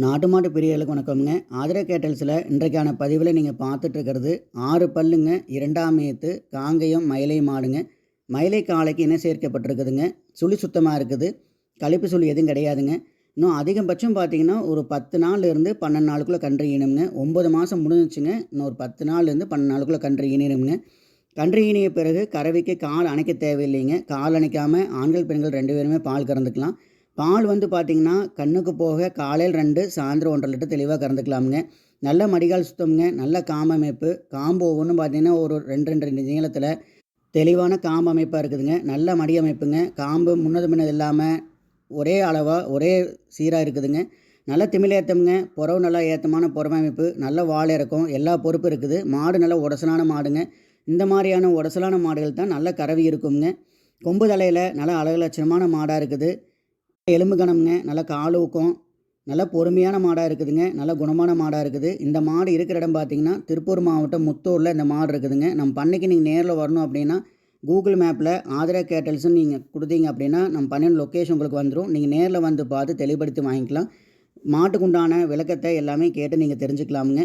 நாட்டு மாட்டு பிரியர்களுக்கு வணக்கம்ங்க. ஆதிர கேட்டல்ஸில் இன்றைக்கான பதிவில் நீங்கள் பார்த்துட்ருக்கிறது ஆறு பல்லுங்க இரண்டாம் ஏத்து காங்கையும் மயிலை மாடுங்க. மயிலை காலைக்கு இணை சேர்க்கப்பட்டிருக்குதுங்க. சுழி சுத்தமாக இருக்குது. கழிப்பு சுழி எதுவும் கிடையாதுங்க. இன்னும் அதிகபட்சம் பார்த்தீங்கன்னா ஒரு பத்து நாள்லேருந்து பன்னெண்டு நாளுக்குள்ளே கன்று ஈனுங்க ஒம்பது மாதம் முடிஞ்சிச்சுங்க. இன்னும் ஒரு பத்து நாள்லேருந்து பன்னெண்டு நாளுக்குள்ளே கன்று ஈனிடுங்க கன்று ஈனிய பிறகு கறவைக்கு கால் அணைக்க தேவையில்லைங்க. கால் அணைக்காமல் ஆண்கள் பெண்கள் ரெண்டு பேருமே பால் கறந்துக்கலாம். பால் வந்து பார்த்திங்கன்னா கண்ணுக்கு போக காலையில் ரெண்டு சாயந்தரம் ஒன்றரை லிட்டர் தெளிவாக கறந்துக்கலாமுங்க. நல்ல மடிகால் சுத்தம்ங்க. நல்ல காம்பு அமைப்பு. காம்பு ஒவ்வொன்றும் பார்த்திங்கன்னா ஒரு ரெண்டு ரெண்டு நீளத்தில் தெளிவான காம்பு அமைப்பாக இருக்குதுங்க. நல்ல மடி அமைப்புங்க. காம்பு முன்னது முன்னது இல்லாமல் ஒரே அளவாக ஒரே சீராக இருக்குதுங்க. நல்ல திமிழேத்தம்ங்க புறவு நல்லா ஏற்றமான புறமை அமைப்பு. நல்ல வாழை இறக்கம். எல்லா பொறுப்பும் இருக்குது. மாடு நல்ல உடசலான மாடுங்க. இந்த மாதிரியான உடசலான மாடுகள் தான் நல்ல கறவி இருக்குங்க. கொம்பு தலையில் நல்ல அழகு லட்சணமான மாடாக இருக்குது. எலும்பு கணம்ங்க. நல்ல கால் ஊக்கம். நல்ல பொறுமையான மாடாக இருக்குதுங்க. நல்ல குணமான மாடாக இருக்குது. இந்த மாடு இருக்கிற இடம் பார்த்தீங்கன்னா திருப்பூர் மாவட்டம் முத்தூரில் இந்த மாடு இருக்குதுங்க. நம்ம பண்ணைக்கு நீங்கள் நேரில் வரணும் அப்படின்னா கூகுள் மேப்பில் ஆதரா கேட்டல்ஸ்னு நீங்கள் கொடுத்தீங்க அப்படின்னா நம்ம பண்ணின லொக்கேஷன் உங்களுக்கு வந்துடும் நீங்கள் நேரில் வந்து பார்த்து தெளிவுபடுத்தி வாங்கிக்கலாம். மாட்டுக்கு உண்டான விளக்கத்தை எல்லாமே கேட்டு நீங்கள் தெரிஞ்சுக்கலாமுங்க.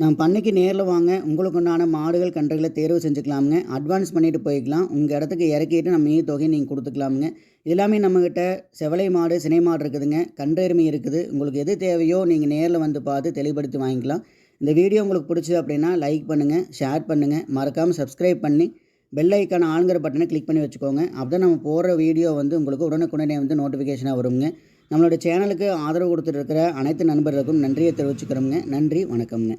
நான் பண்ணைக்கு நேரில் வாங்க. உங்களுக்கு உண்டான மாடுகள் கன்றுகளை தேர்வு செஞ்சுக்கலாமுங்க. அட்வான்ஸ் பண்ணிவிட்டு போய்க்கலாம். உங்கள் இடத்துக்கு இறக்கிட்டு நம்ம மீதி தொகையை நீங்கள் கொடுத்துக்கலாமுங்க. எல்லாமே நம்மக்கிட்ட செவலை மாடு சினை மாடு இருக்குதுங்க. கன்றெருமை இருக்குது. உங்களுக்கு எது தேவையோ நீங்கள் நேரில் வந்து பார்த்து தெளிவுபடுத்தி வாங்கிக்கலாம். இந்த வீடியோ உங்களுக்கு பிடிச்சது அப்படின்னா லைக் பண்ணுங்கள் ஷேர் பண்ணுங்கள் மறக்காமல் சப்ஸ்கிரைப் பண்ணி பெல் ஐக்கான ஆளுங்கிற பட்டனை கிளிக் பண்ணி வச்சுக்கோங்க. அப்போ நம்ம போடுற வீடியோ வந்து உங்களுக்கு உடனுக்குடனே வந்து நோட்டிஃபிகேஷனாக வருங்க. நம்மளோட சேனலுக்கு ஆதரவு கொடுத்துட்டு இருக்கிற அனைத்து நண்பர்களுக்கும் நன்றியை தெரிவிச்சுக்கிறோங்க நன்றி வணக்கம்ங்க.